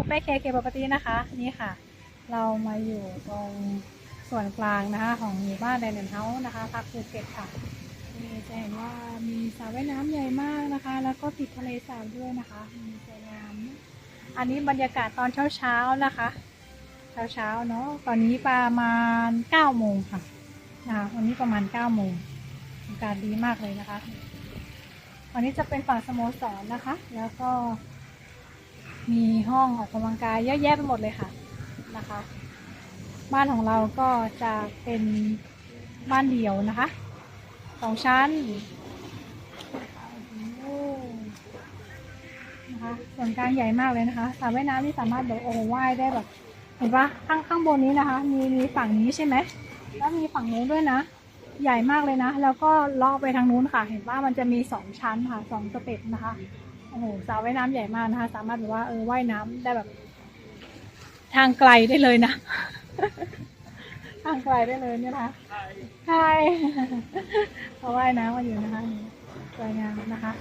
คุณแม่เคเคปกตินะคะนี่ค่ะ เรามาอยู่ตรงส่วนกลางนะคะของหมู่บ้านไดเนนเฮาส์นะคะพักภูเก็ตค่ะนี่จะเห็นว่ามีสระว่ายน้ำใหญ่มากนะคะ แล้วก็ติดทะเลสาบด้วยนะคะมีสวยงามอันนี้บรรยากาศตอนเช้าๆนะคะ เช้าๆเนาะตอนนี้ประมาณ9โมงค่ะนะคะวันนี้ประมาณ9โมงอากาศดีมากเลยนะคะวันนี้จะเป็นฝั่งสโมสรนะคะ แล้วก็ มีห้องออกกำลังกายเยอะแยะไปหมดเลยค่ะนะคะ บ้านของเราก็จะเป็นบ้านเดี่ยวนะคะสองชั้นนะคะส่วนกลางใหญ่มากเลยนะคะสระว่ายน้ำนี่สามารถแบบโอ้ว่ายได้แบบเห็นปะข้างข้างบนนี้นะคะ มีมีฝั่งนี้ใช่ไหมแล้วมีฝั่งนู้นด้วยนะ ใหญ่มากเลยนะ แล้วก็ลาะไปทางนู้นค่ะ เห็นว่ามันจะมีสองชั้นค่ะสองสเต็ปนะคะ อ้โหสระว่ายน้ำใหญ่มากนะคะ สามารถแบบว่าเออว่ายน้ำได้แบบ ทางไกลได้เลยนะ ทางไกลได้เลยเนี่ยนะคะใช่เขาว่ายน้ำมาอยู่นะคะสวยงามนะคะ